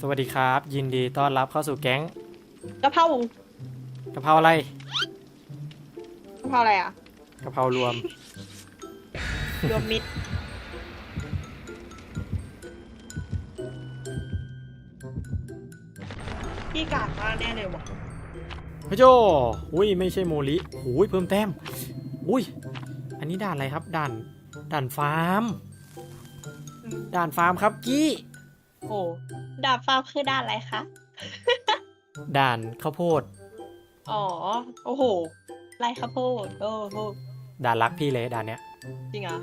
สวัสดีครับ ยินดีต้อนรับเข้าสู่แก๊งกะเพรากะเพราอะไรกะเพราอะไรอะกะเพรารวม รวมมิตรพี่กาดมากแน่เลยว่ะพระโจอุ้ยไม่ใช่โมลิอุ้ยเพิ่มแต้มอุ้ยอันนี้ด่านอะไรครับด่านด่านฟาร์มด่านฟาร์มครับกี้โอ้ ดาบฟ้าคือด้านอะไรคะ ด่านข้าวโพด อ๋อ โอ้โหไรข้าวโพด โอ้โห ด่านรักพี่เลยด่านเนี้ย จริงเหรอ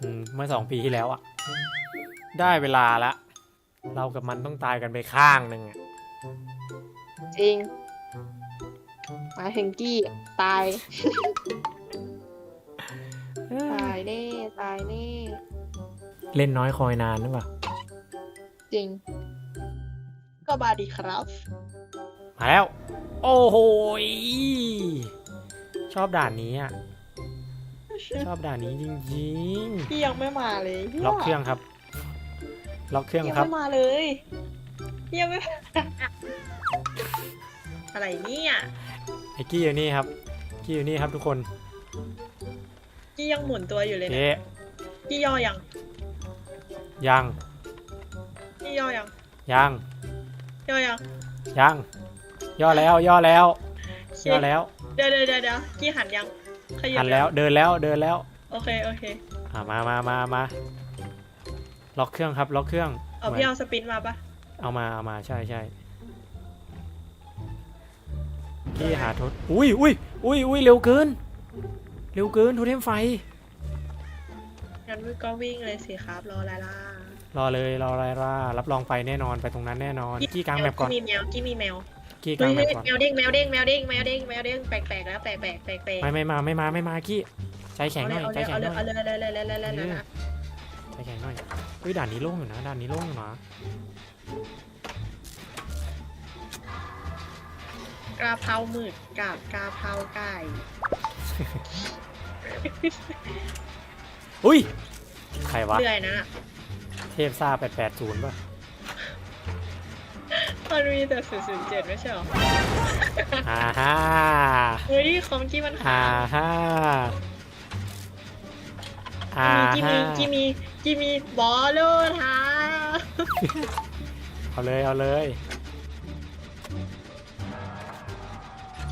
อืม เมื่อสองปีที่แล้วอะได้เวลาละ เรากับมันต้องตายกันไปข้างหนึ่งอะจริงหมายถึงกี้ตาย ตายแน่ตายแน่เล่นน้อยคอยนานหรือเปล่า จริง ก็บาดีครับ มาแล้ว โอ้โหยชอบด่านนี้อะ ชอบด่านนี้จริงพี่ยังไม่มาเลยๆล็อกเครื่องครับ ล็อกเครื่องยังครับ ไม่มาเลยพี่ยังไม่อะไรเนี่ยไอ้กี้อยู่นี่ครับ กี้อยู่นี่ครับทุกคนกี้ยังหมุนตัวอยู่เลยนะเจ๊กี้ย่อยังยังกี้ย่อยังยัง ย่อยังยังย่อแล้วย่อแล้วย่อแล้วเดี๋ยวเดี๋ยวเดี๋ยวเดี๋ยวกี้หันยังขยับหันแล้วเดินแล้วเดินแล้ว โอเคโอเคอ่ามามามามาล็อกเครื่องครับล็อกเครื่องเอาหมืนพี่เอาสปินมาปะเอามาเอามาใช่ใช่กี้หาทศอุ้ยอุ้ยอุ้ยอุ้ยเร็วเกิน เร็วเกินโทเทมไฟงั้นก็วิ่งเลยสิครับรออะไรล่ะ รอเลยรออะไรล่ะรับรองไปแน่นอนไปตรงนั้นแน่นอนกี้กลางแบบก่อนกี้มีแมวกี้มีแมวกี้กลาเฮ้งยแบบก่อนแมวเด้งแมวเด้งแมวเด้งแมวเด้งแมวเด้งแมวเด้งแปลกแปลกๆแล้วแปลกแปลกแปลกแปลกไม่ไม่มาไม่มาไม่มากี้ใจแข็งหน่อยใจเอาแข็งเลหยน่อยเอาเลยเอาเลยเอาเลยเอาเลยเอาเลยเอาเลยใจแข็งหน่อยเฮ้ยด่านนี้โล่งอยู่นะด่านนี้โล่งอยู่นะกระเพราหมึกกับกระเพราไก่อุ้ยใครวะเรื่อยนะ เทพซ่า880ป่ะมันมีแต่ศูนย์ศูนย์เจ็ดไม่ใช่หรออ่าฮ่าเฮ้ยคอมกี้มันอ่าหาฮ่าอ่ากิฮ่ามีกิมีกิมีบอลลูนฮะเอาเลยเอาเลย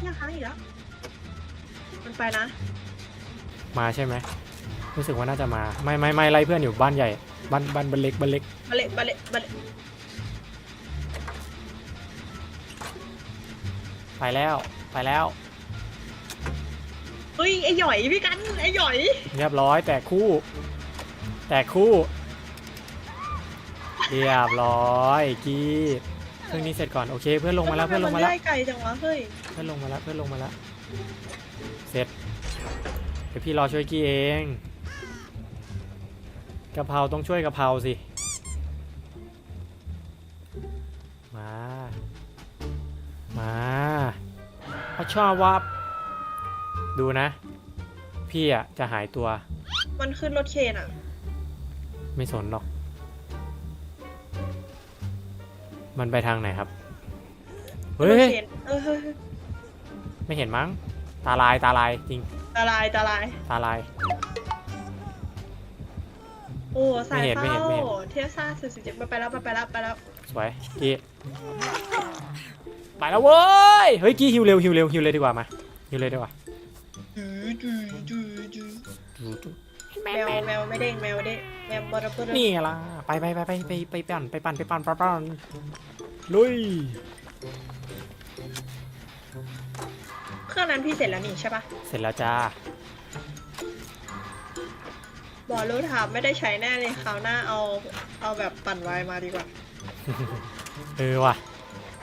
ยังค้างอีกแล้วมันไปนะ มาใช่ไหม รู้สึกว่าน่าจะมา ไม่ไม่ไม่ไล่เพื่อนอยู่บ้านใหญ่ บ้านบ้านบ้านเล็กบ้านเล็กบาเละบาเละบาเละไปแล้วไปแล้ว เฮ้ยไอหย่อยพี่กันไอหย่อยเรียบร้อยแตกคู่ แตกคู่ เรียบร้อยกี้เครื่องนี้เสร็จก่อนโอเค เพื่อนลงมาแล้วเพื่อนลงมาแล้ว ทำไนไล่ไก่จังวะเฮ้ยเพื่อนลงมาแล้วเพื่อนลงมาแล้ว เสร็จ เดี๋ยวพี่รอช่วยกี้เอง กะเพราต้องช่วยกะเพราสิ มา มาเขาชอบว่าดูนะ พี่อะจะหายตัว มันขึ้นรถเคนอะ ไม่สนหรอก มันไปทางไหนครับ เฮ้รถย เคนเออเฮ้ยเฮ้ยไม่เห็นมั้ง ตาลายตาลายจริง ตาลายตาลายตาลาย โอ้สายไม่เห็นไม่เข้าเห็นไม่เห็น เทียซ่าสุดสิบเจ็ดไปแล้วไปแล้วไปแล้วสวยกี้ไปแล้วเว้ยเฮ้ยกี้ฮิวเร็วฮิวเร็วฮิวเลยดีกว่ามาฮิวเลยดีกว่าจูจูจูจูแมวแมวไม่เด้งแมวไม่เด้งแมวบอระเบิดนี่ไงล่ะไปไปไปไปไปไปปั่นไปปั่นไปปั่นไปปั่นลุยเครื่องนั้นพี่เสร็จแล้วนี่ใช่ปะเสร็จแล้วจ้า บอลลูนถามไม่ได้ใช้แน่เลยคราวหน้าเอาเอาแบบปั่นไวมาดีกว่า เออว่ะ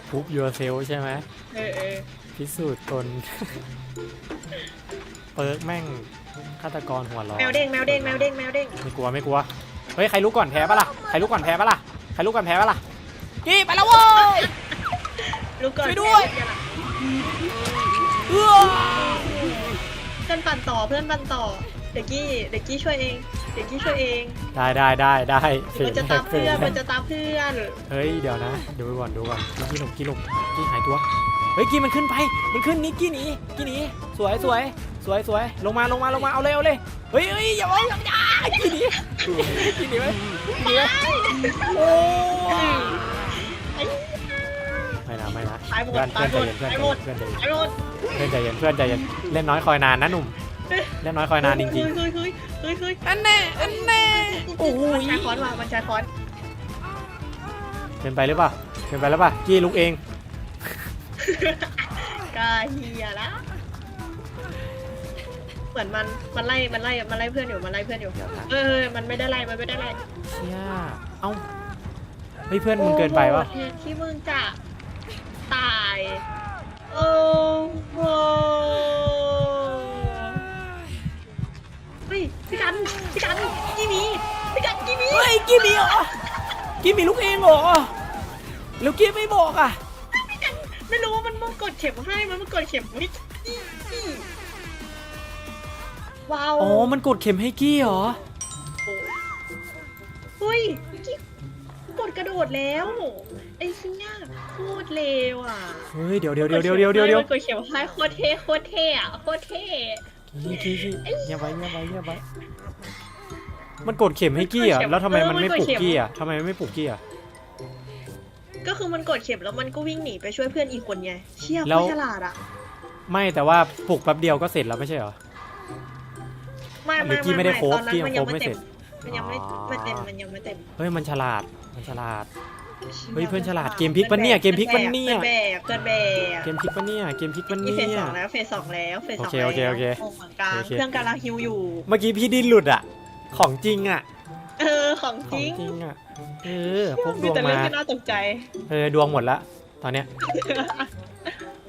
ปุ๊บยูเซลใช่ไหมเออเออพิสูจน์ตน เปิร์กแม่งฆาตกรหัวร้อนแมวเด้งแมวเด้งแมวเด้งแมวเด้งไม่กลัวไม่กลัว เฮ้ย ใครรู้ก่อนแพ้ปะล่ะ ใครรู้ก่อนแพ้ปะล่ะ ใครรู้ก่อนแพ้ปะล่ะ กี้ไปแล้วเว้ย ลูกก่อนช่วยด้วยแพ้เนี่ยล่ะเอื้อเพื่อนปั่นต่อเพื่อนปั่นต่อ เด็กกี้เด็กกี้ช่วยเองโเดี๋ยวกี้ช่วยเอง ได้ได้ได้ได้เดี๋ยวมันจะตามเพื่อนมันจะตามเพื่อนเฮ้ยเดี๋ยวนะดูก่อนดูก่อนกี้หลบกี้หลบกี้หายตัวเฮ้ยกี้มันขึ้นไปมันขึ้นนี่กี้หนีกี้หนีสวยสวยสวยสวยลงมาลงมาลงมาเอาเลยเอาเลยเฮ้ยเฮ้ยอย่าเอาอย่าอย่ากี้หนีกี้หนีไหมกี้หนีไหมโอ้ไอ้ไม่นะไม่นะตายหมดเพื่อนตายเพื่อนหใจมดเย็นเพื่อนใจตายหมดเย็นตายหมดเพื่อนใจเย็นเพื่อนใจเย็นเล่นน้อยคอยนานนะหนุ่ม เล่นน้อยคอยนานจริงเฮ้ยเฮ้ยเฮ้ยเฮ้ยๆอันแน่อันแน่โอ้โหมันใช้ค้อนวางมันใช้ค้อนเป็นไปหรือเปล่า เป็นไปแล้วป่ะกี้ลุกเอง กาเฮียละเหมือนมันมันไล่มันไล่มันไล่เพื่อนอยู่มันไล่เพื่อนอยู่เออมันไม่ได้ไล่มันไม่ได้ไล่เชี่ยเอ้าเฮ้ยเพื่อนมึงเกินไปวะโอ้โหแทนที่มึงจะตายโอ้โหเฮ้ย พี่กันพี่กันกี่มีพี่กันกี่มีเฮ้ยกี้มีเหรอกี้มีลูกเองเหรอแล้วกี้ไม่บอกอะไม่รู้ว่ามันมันกดเข็มให้มันมันกดเข็มให้ว้าวอ๋อมันกดเข็มให้กี้เหรอเฮ้ยกิ๊กกดกระโดดแล้วไอ้ชิ้นเนี่ยโคตรเลวอะเฮ้ยเดี๋ยวเดี๋ยวเดี๋ยวเดี๋ยวเดี๋ยวเดี๋ยวเดี๋ยว มันกดเข็มให้โคตรเท่โคตรเท่อะโคตรเท่ กี้กี้กี้เงียบไว้เงียบไว้เงียบไว้มันกดเข็มให้กี้อะแล้วทำไมมันไม่ปลุกกี้อะทำไมมันไม่ปลุกกี้อะก็คือมันกดเข็มแล้วมันก็วิ่งหนีไปช่วยเพื่อนอีกคนไงเชี่ยแล้โควตรฉลาดอะไม่แต่ว่าปลุกแป๊บเดียวก็เสร็จแล้วไม่ใช่เหรอไม่หรืไม่อกี้ไม่ได้โค้กตอนนั้นกี้มันยังโค้กไม่เสร็จมันยังไม่อ๋อไม่เต็มมันยังไม่เต็มเฮ้ยมันฉลาดมันฉลาด เฮ้ยเพื่อนฉลาดเกมพลิกปะเนี่ยเกมพลิกปะเนี่ยเกินแบบเกินแบบเกมพลิกปะเนี่ยเกมพลิกปะนี่เนี่เฟสยสองแล้วเฟสสองแล้วเฟสสองโอเคแล้วโอเคโอเคโอ้เหมือนกันโอเคเพื่อนกำลังฮิวอยู่ เมื่อกี้พี่ดิ้นหลุดอะ ของจริงอะ เออของขจองริงจริงอะ เออพกดมีวงแต่เรื่องมาที่น่าตกใจ เออดวงหมดละ ตอนเนี้ย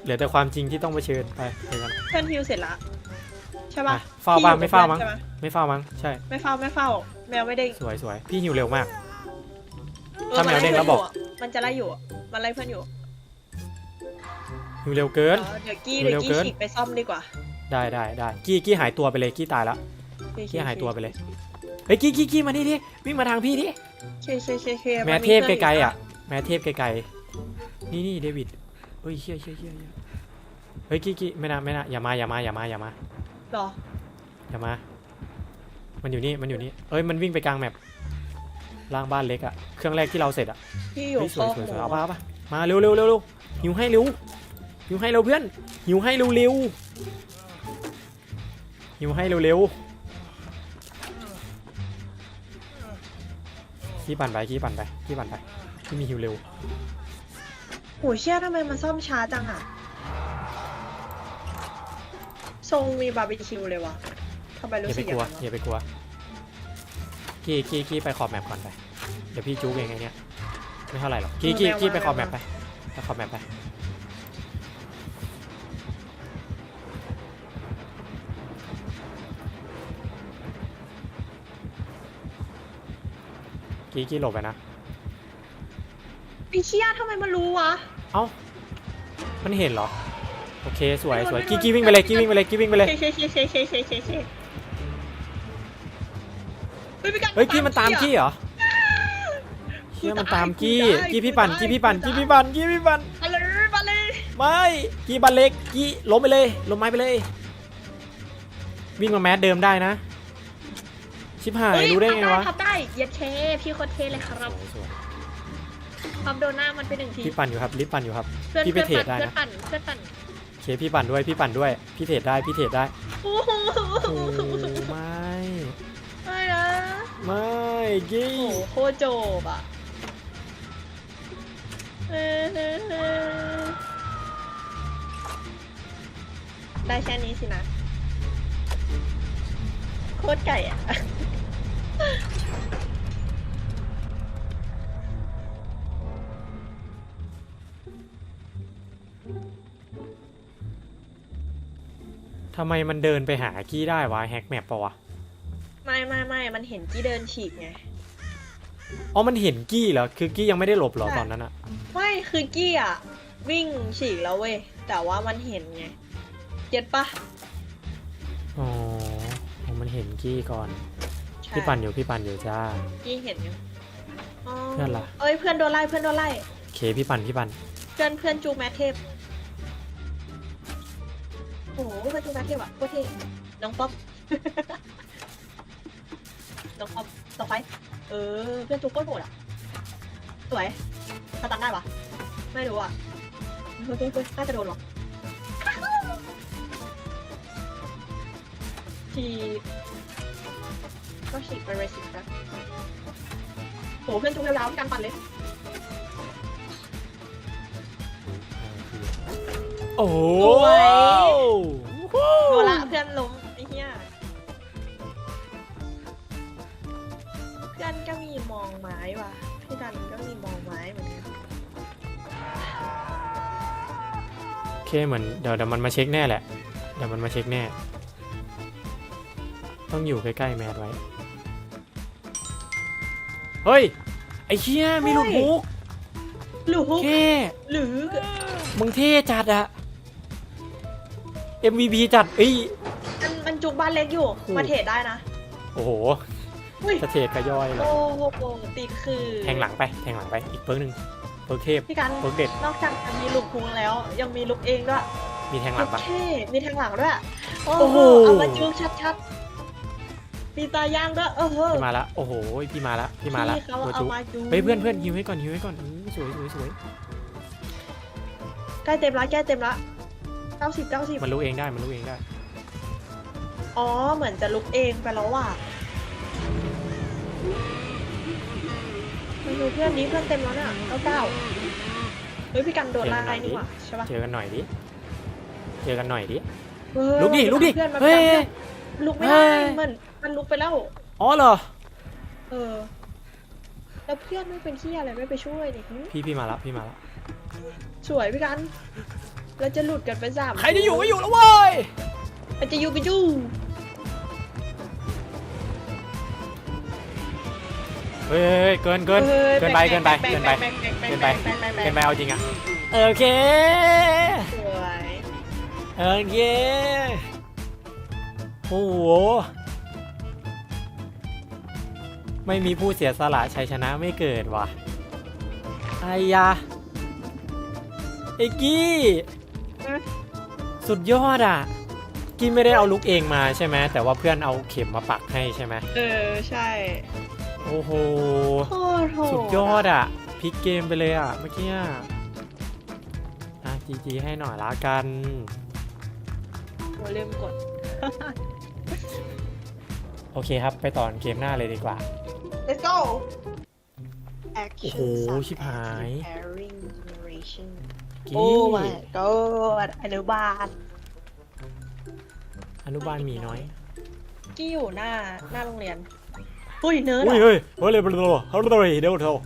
เหลือแต่ความจริงที่ต้องเผชิญไปเจอกัน เพื่อนฮิวเสร็จละใช่ปะอะเฝ้าบ้างพี่ไม่เฝ้ามั้งอยู่กับไม่เฝ้ามั้ง ใช่เพื่อนใช่ปะไม่เฝ้าไม่เฝ้า แมวไม่เด้งสวยสวยพี่หิวเร็วมากออ ถ้าแมวเด้งแล้วบอก มันจะไล่อยู่อะมันไล่เพื่อนอยู่หิวเร็วเกิน เดี๋ยวกี้เร็เดี๋ยววกี้เกิน ฉีกไปซ่อมดีกว่าได้ได้ได้กี้กี้หายตัวไปเลยกี้ตายแล้วโอเคกี้หายตัวไปเลยเฮ้ยกี้กี้กี้มานี่ดิวิ่งมาทางพี่ดิเคเคเคเคแม่นเทพพื่นไกลๆอะ แม่เทพไกลๆนี่นี่เดวิดเฮ้ยเชี่ยเชี่ยเชี่ยเชี่ยเฮ้ยกี้กี้ไม่นะไม่นะอย่ามาอย่ามาอย่ามาอย่ามาหรออย่ามา มันอยู่นี่มันอยู่นี่เอ้ยมันวิ่งไปกลางแมป ล่างบ้านเล็กอะเครื่องแรกที่เราเสร็จอะพี่อยู่เฮ้ยสฟวอยกสวยหสมูวยเอาปะเอาปะมาเร็วเร็วเร็วเร็วหิวให้เร็วหิวให้เร็วเพื่อนหิวให้เร็วเร็วหิวให้เร็วเร็วขี้ปั่นไปขี้ปั่นไปขี้ปั่นไปที่มีหิวเร็วโหเชี่ยทำไมมันซ่อมช้าจังอะทรงมีบาร์บีคิวเลยวะทำไมอรู้ย่าสึไปกอกย่างลัวนั้นอย่าไปกลัว กี้กี้กี้ไปขอบแมปก่อนไปเดี๋ยวพี่จู๊เองไงเนี่ยไม่เท่าไหร่หรอกกี้กี้กี้ไปขอบแมปไปไปขอบแมปไปกี้กี้หลบไปนะไอ้เชี่ยทำไมมันรู้วะ เอ้ามันเห็นเหรอโอเคสวยสวยกี้กี้วิ่งไปเลยกี้วิ่งไปเลยกี้วิ่งไปเลยเคเคเคเคเคเคเค ฮ้ยพี่กันเฮ้ยกี้มันตามกี้เหรอเชี่ยมันตามกี้กี้พี่ปั่นกี้พี่ปั่นกี้พี่ปั่นกี้พี่ปั่นมาเลยมาเลยไม่กี้บันเล็กกี้ล้มไปเลยล้มไม้ไปเลย วิ่งมาแมสเดิมได้นะ ชิบหายเฮ้ยรู้ได้ไงวะทำได้เย็ดเคพี่โคตรเท่เลยครับสวยทำโดนหน้ามันไปหนึ่งทีๆพี่ปั่นอยู่ครับลิฟต์ปั่นอยู่ครับเพื่อนพี่ไปเพื่อนเทรดได้ปั่นนะเพื่อนปั่นเพื่อนปั่นเคพี่ปั่นด้วยพี่ปั่นด้วยพี่เทรดได้พี่เทรดได้โอ้โหโอ้ไม่ไม่นะ ไม่กี้โอ้โหโคตรโจบอะเออเออเออได้แค่นี้สินะ โคตรไก่อะ ทำไมมันเดินไปหากี้ได้วะแฮกแมปปะวะ ไม่ไม่ไม่มันเห็นกี้เดินฉีกไง อ๋อมันเห็นกี้เหรอ คือกี้ยังไม่ได้หลบเหรอตอนนั้นอะไม่คือกี้อะ วิ่งฉีกแล้วเว้ย แต่ว่ามันเห็นไงเก็ตปะอ๋อมันเห็นกี้ก่อน ใช่พี่ปั่นอยู่พี่ปั่นอยู่จ้า กี้เห็นอยู่อ๋อเพื่อนล่ะ เอ้ยเพื่อนโดนไล่เพื่อนโดนไล่โอเคพี่ปั่นพี่ปั่นเพื่อนเพื่อนจูแมทเทพโอ้โหเพื่อนจูแมทเทพอะโคตรเท่น้องป๊อป น้องป๊อปต่อไป เออ เพื่อนจูโคตรโหดอะสวยสตันได้ปะไม่รู้อะเฮ้ยเฮ้ยเฮ้ยน่าจะโดนหรอทีก็ฉีกไปเลยสิครับโหเพื่อนจูยาวๆกันปั่นเลย โอ้โหสวยโดนละเพื่อนล้ม องไม้ว่ะพี่ดันก็มีมองไม้เหมือนกันโอเคเหมือนเดี๋ยวเดี๋ยวมันมาเช็คแน่แหละ เดี๋ยวมันมาเช็คแน่ ต้องอยู่ใกล้ๆแมทไว้ เฮ้ย ไอ้เชี่ยมีหลุดมุกหรือเคหรือมึงเท่จัดอะ MVP จัดเอ้ย มันมันจุกบ้านเล็กอยู่โอ้มาเทรดได้นะ โอ้โห อุ้ยสะเทดกระย่อยเลยโอ้โหติดคือแทงหลังไป แทงหลังไป อีกเพิร์กหนึ่งเพิร์กเทพ พี่กันเพิร์กเด็ด นอกจากจะมีลูกพุงแล้ว ยังมีลูกเองด้วยมีแทงหลังปะ เท่มีแทงหลังด้วย โอ้โอ้โห โหเอามาจุกชัดๆมีตาย่างด้วยเออพี่มาละ โอ้โห พี่มาละ พี่มาละพี่เขาตัวเอาจุ๊มาจุเฮ้ยเพื่อนเพื่อนฮิวให้ก่อนฮิวให้ก่อนอื้อสวยสวยสวยใกล้เต็มละใกล้เต็มละเก้าสิบเก้าสิบมันรู้เองได้ มันรู้เองได้ อ๋อ เหมือนจะลุกเองไปแล้วว่ะ ดูเพื่อนนี้เพื่อนเต็มแล้วเนี่ยเก้าเก้าเฮ้ยพี่กันโดนไล่นี่หว่าใช่ปะเจอกันหน่อยดิเจอกันหน่อยดิเออลุกดิลุกดิเพื่อนมันเฮ้ยลุกไม่ได้เฮ้ยมันมันลุกไปแล้วอ๋อเหรอเออแล้วเพื่อนไม่เป็นที่อะไรไม่ไปช่วยดิหึพี่พี่มาละพี่มาละสวยพี่กันเราจะหลุดกันไปสามใครจะอยู่ก็อยู่แล้วเว้ยใครจะอยู่ก็อยู่ เฮ้ยเฮ้ยเกินเกินออเกินไปเกินไปแบ่งเกินไปแบ่งแบ่งแบ่งเกินไปแบ่งแบ่งแบ่งเกินไปเอาจริงอะโอเคสวยโอเคโอ้โหไม่มีผู้เสียสละชัยชนะไม่เกิดว่ะไอ้ยาไอ้กี้สุดยอดอะกี้ไม่ได้เอาลุกเองมาใช่ไหมแต่ว่าเพื่อนเอาเข็มมาปักให้ใช่ไหมเออใช่ โอ้โหโคตรโหสุดยอดอะพลิกเกมไปเลยอะเมื่อกี้อะอะจีจีให้หน่อยละกันโหลืมกด โอเคครับไปต่อเกมหน้าเลยดีกว่า let's go โอ้โหชิบหาย Pairing generation กี้โอ้ my god อนุบาลอนุบาลหมีน้อย กี้อยู่หน้าหน้าโรงเรียน อุ้ยเนิร์ดอุ้ยเหรอเฮ้ยเฮ้ยเลยเบลอเฮ้ยเลยเดี๋ยวเถอะ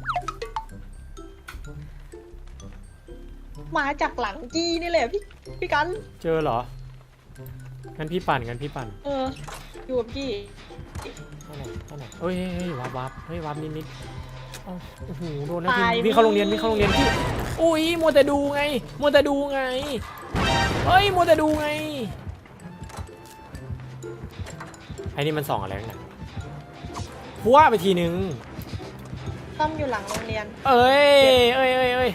มาจากหลังกี้นี่แหละพี่พี่กัน เจอเหรองั้นพี่ปั่นงั้นพี่ปั่นเอออยู่กับกี้เท่าไหร่เท่าไหร่เฮ้ยเฮ้ยเฮ้ยวับวับเฮ้ยวับนิดนิดเอ้าโอ้โหโดนนะพี่พี่เข้าโรงเรียนพี่เข้าโรงเรียนพี่อุ้ยมัวแต่ดูไงมัวแต่ดูไงเฮ้ยมัวแต่ดูไงไอ้นี่มันส่องอะไรกันเนี่ย พัวไปทีนึง ต้อมอยู่หลังโรงเรียน เอ้ยเอ้ยเอ้ยเอ้ย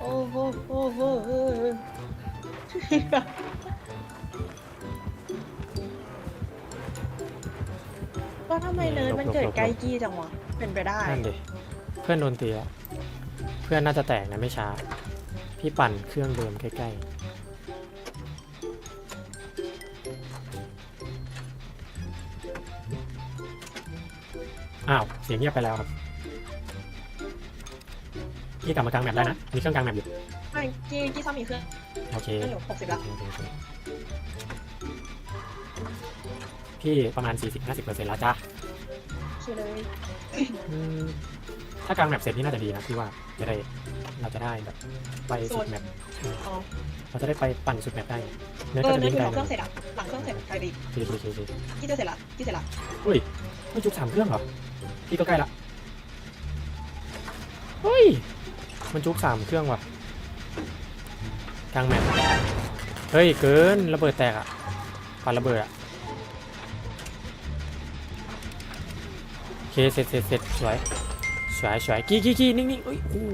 โอ้โหโอ้โหโอ้โหว่าทำไมเนิร์ดมันเกิดใกล้กี้จังวะ เป็นไปได้ นั่นดิเพื่อนโดนตีแล้วเพื่อนน่าจะแตกนะไม่ช้า พี่ปั่นเครื่องเดิมใกล้ๆ อ้าวเสียงเงียบไปแล้วครับพี่กลับมากลางแมปได้นะมีเครื่องกลางแมปอยู่ไม่กี้กี้ซ้อมมีเครื่องโอเคเครื่องอยู่หกสิบละโอเคโอเคพี่ประมาณ 40-50%แล้วจ้าคิวเลยอืมถ้ากลางแมปเสร็จนี่น่าจะดีนะพี่ว่าจะได้เราจะได้แบบไปสุดแมปอ๋อเราจะได้ไปปั่นสุดแมปได้เนื้อเอก็อจะเนิวิ่ร์งดไกลอยู่หลังเคเลรื่อยงเสร็จอะหลังเครื่องเสร็จใครดีเคเคเคเค กี้จะเสร็จละกี้เสร็จละอุ้ยไม่จุกสามเครื่องเหรอ พี่ก็ใกล้ละเฮ้ย มันจุกสามเครื่องว่ะกลางแมปเฮ้ย เกินระเบิดแตกอะปาระเบิดอะเคเสร็จเสร็จเสร็จสวยสวยสวยกี้กี้กี้นิ่งนิ่งเอ้ยโอ้โห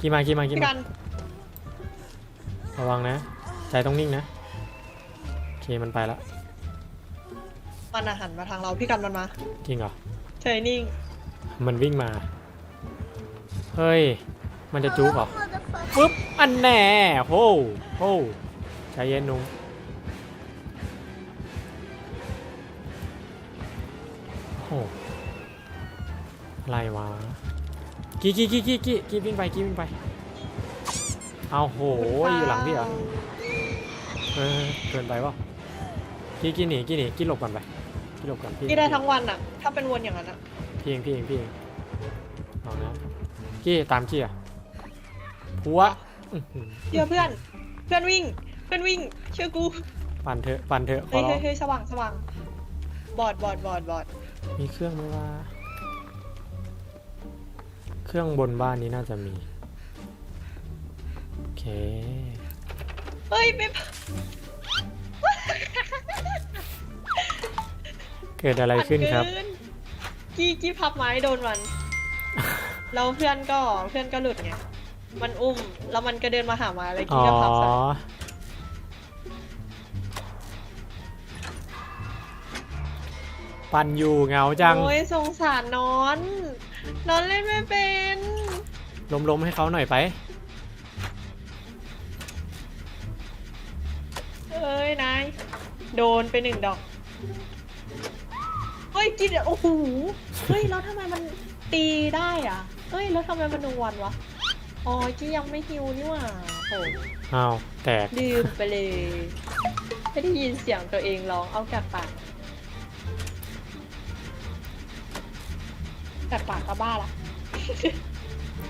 กี้มากี้มากี้พี่มากันระวังนะ ใจต้องนิ่งนะโอเค มันไปละมันอาหันมาทางเราพี่กันมันมาจริงเหรอเฉยนิ่งมันวิ่งมา เฮ้ย มันจะจุกเหรอปึ๊บอันแน่โหโหใจเย็นนุ่มโอ้อะไรวะกี้กี้กี้กี้กี้กี้วิ่งไปกี้วิ่งไปเอาโหอยู่หลังพี่เหรอเออเกินไปวะ กี้กี้หนีกี้หนีกี้หลบก่อนไปกี้หลบก่อนพี่พี่ได้ทั้งวันอะถ้าเป็นวนอย่างนั้นอะพี่เองพี่เองพี่เองเอานะกี้ตามกี้อะผัวอื้อหือเชื่อเพื่อน เพื่อนวิ่ง เพื่อนวิ่ง เชื่อกู ปั่นเถอะปั่นเถอะขอเฮ้ยร้อเฮ้งยเฮ้ยสว่างสว่าง บอดบอดบอดบอดมีเครื่องไหมว่า เครื่องบนบ้านนี้น่าจะมีโอเค เฮ้ยไม่ เกิดอะไรขึ้นครับเกินกี้กี้พับไม้โดนมันแล้วเพื่อนก็เพื่อนก็หลุดไง มันอุ้มแล้วมันก็เดินมาหาไม้แล้วอ๋กี้อก็พับใส่ปั่นอยู่เหงาจัง โอ้ยสงสารนอน นอนเล่นไม่เป็นล้มๆให้เขาหน่อยไป เอ้ยนาย โดนไปหนึ่งดอกเฮ้ยกินโอ้โหเฮ้ยแล้วทำไมมันตีได้อะเฮ้ยแล้วทำไมมันนวลวะอ๋อกี้ยังไม่ฮิวนี่หว่าโอ้อ้าวแตกลืมไปเลยไม่ได้ยินเสียงตัวเองร้องเอาจากปากจากปากก็บ้าละ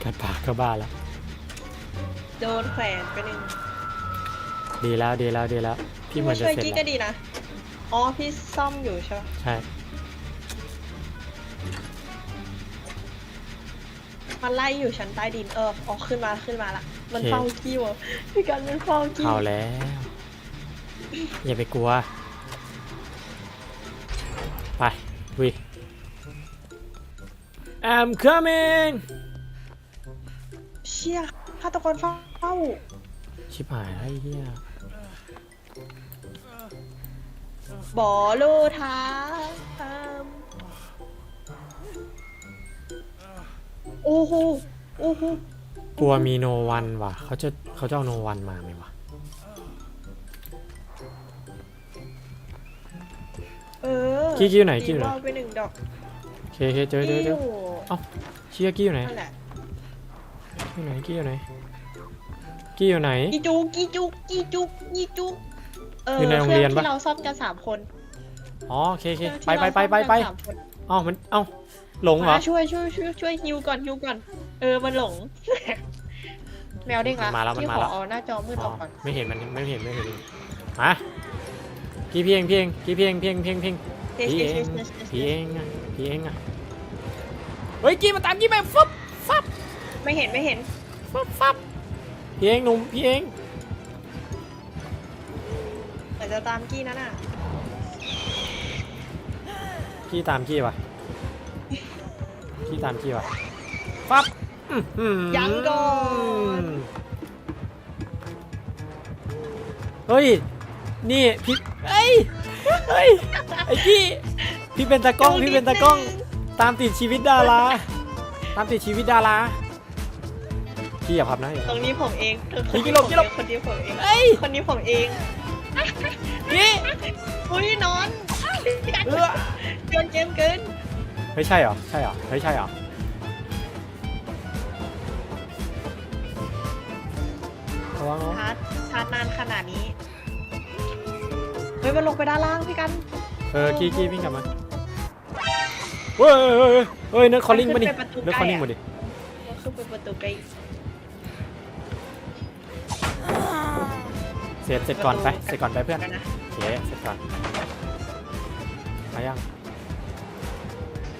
กัดปากก็บ้าแล้วโดนแขวนไปหนึ่งดีแล้วดีแล้วดีแล้ว พี่เหมือนจะช่วยเสร็จกี้แล้ก็วดีนะ อ๋อ พี่ซ่อมอยู่ใช่ปะใช่ มันไล่อยู่ชั้นใต้ดินเอออ๋อขึ้นมาขึ้นมาละมันเฝ้ากี้วะพี่กันมันเฝ้ากี้เอาแล้ว อย่าไปกลัว ไปลุย I'm coming เชี่ยฆาตกรเฝ้าชิบหายแล้วไอ้เหี้ยบอโลทา อ้โหโอ้โหกลัวมีโนวันว่ะเขาจะเขาจะเอาโนวันมาไหมวะเออกี้กี้อยู่ไหนกี้อยู่ไหนตีว่าวไปหนึ่งดอกโอเคโอเคเจอเจอเจอกิ้วเชียกี้อยู่ไหนนั่นแหละกี้อยู่ไหนกี้อยู่ไหนกี้อยู่ไหนกีจุกกีจุกกีจุกกีจุกเอออยู่ในโรงเรียนปะที่เราซ่อมกันสามคนอ๋อโอเคโอเคที่ไปไปเราไปไปไปซ่ อมกันสามคนเอ้ามันเอ้าหลงเหรอ มาช่วยช่วยช่วยช่วยฮิวก่อนฮิวก่อน เออมันหลง แมวเด้งละมันมาแล้วมันพี่มาขอแล้ว เอาหน้าจอมืดอ๋อออกก่อนไม่เห็นมันไม่เห็นไม่เห็นมากี้เพียงเพียงกี้เพียงเพียงเพียงเพียงเฮ้ยพี่เฮ้ยเองเฮ้ยเฮ้ยพี่เองอะพี่เองอะเฮ้ยกี้มาตามกี้ไปฟับฟับไม่เห็นไม่เห็นฟับฟับพี่เองหนุ่มพี่เองแต่จะตามกี้นั่นน่ะ กี้ตามกี้วะกี้ตามกี้วะฟับอื้อหือยังก่อนเฮ้ย นี่พี่เอ้ยเฮ้ย ไอ้กี้พี่เป็นตากล้อง พี่เป็นตากล้อง ตามติดชีวิตดารา ตามติดชีวิตดารา พี่อย่าพับนะอย่าตพัรบงนี้ผมเองคือพี่กิโลกิโลคนนี้ผมเองเอ้ย คนนี้ผมเองพี่อุ้ยนอน เออโยนเกมเกินเฮ้ยใช่เหรอ ใช่เหรอ เฮ้ยใช่เหรอ ระวังระวังชาร์จชาร์จนานขนาดนี้ เฮ้ยมันลงไปด้านล่างพี่กันเออกี้กี้วิ่งกลับมาเฮ้ยเฮ้ยเฮ้ยเฮ้ยเนื้อคอลลิ่งมาดิขึ้นไปประตูเนื้อคอลลิ่งมาดิ มันขึ้นไปประตูไกลเสร็จเสร็จก่อนไป เสร็จก่อนไปเพื่อน กันนะ โอเคเสร็จก่อนมายัง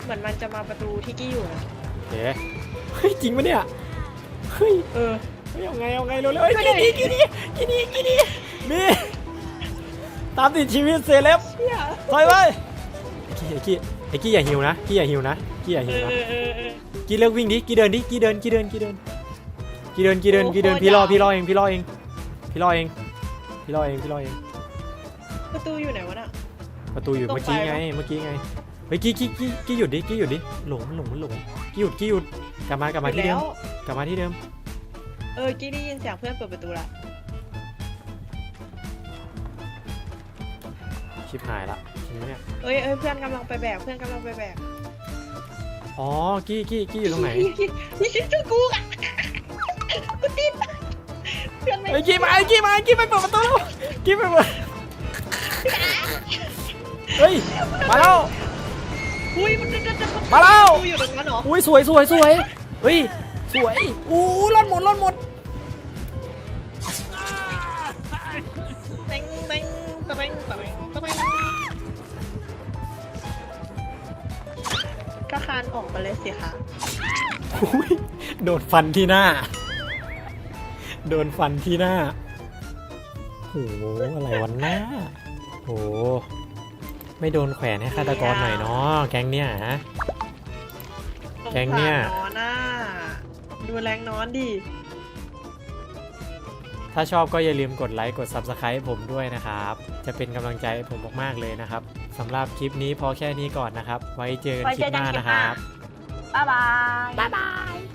เหมือนมันจะมาประตูที่กี้อยู่นะโอเคเฮ้ยจริงปะเนี่ยเฮ้ยเออ เฮ้ยเอาไงเอาไงเร็วๆเฮ้ยไม่กี่ได้ดีกี่ดีกี่ดีกี่ดีมีตามติดชีวิตเซเลบเหี้ยถอยไปไอ้กี้ไอ้กี้ไอ้กี้อย่าหิวนะกี้อย่าหิวนะกี้อย่าเอหิวอนะ เออเออเออ กี้เลิกวิ่งดิกี้เดินดิกี้เดินกี้เดินกี้เดินกี้เดินกี้เดินกี้เดินโอ้โหพี่รอยาว พี่รอเองพี่รอเองพี่รอเองพี่รอเองพี่รอเองประตูอยู่ไหนวะน่ะประตูอยู่ตรงเมื่อกี้ไปไงปะ เมื่อกี้ไง เฮ้ยกี้กี้กี้กี้หยุดดิกี้หยุดดิหลงมันหลงมันหลงกี้หยุดกี้หยุดกลับมากลับมาที่แล้เดิมวกลับมาที่เดิมเออกี้ได้ยินเสียงเพื่อนเปิดประตูละชิบหายละทีนี้เนี่ยเอ้ยเอ้ยเพื่อนกำลังไปแบกเพื่อนกำลังไปแบกอ๋อกี้กี้กี้อยู่ตรงไหนนี่คิดจุกูอะกูติดเพื่อนไม่ไอ้ยกี้มาไอ้กี้มาไอ้กี้ไปเปิดประตูแล้วกี้ไปเปิดเฮ้ยมาแล้ว อุ้ยมันจะจะมาแล้วกูอยู่ตรงนั้นเหรออุ้ยสวยสวยสวยเฮ้ยสวยอู้รอดหมดรอดหมดแตงแตงตะแตงตะแตงตะแตงก็คานออกไปเลยสิคะอุ้ยโดนฟันที่หน้า โดนฟันที่หน้าโหอะไรวันหน้าโห ไม่โดนแขวนให้ฆาตกรหน่อยเนาะแก๊งเนี่ยฮะ แก๊งเนี่ย สสารนอนน่ะดูแรงนอนดิ ถ้าชอบก็อย่าลืมกดไลค์กด Subscribe ผมด้วยนะครับ จะเป็นกำลังใจให้ผมมากๆเลยนะครับสำหรับคลิปนี้พอแค่นี้ก่อนนะครับ ไว้เจอกันคลิปหน้านะครับ บ๊ายบาย บ๊ายบาย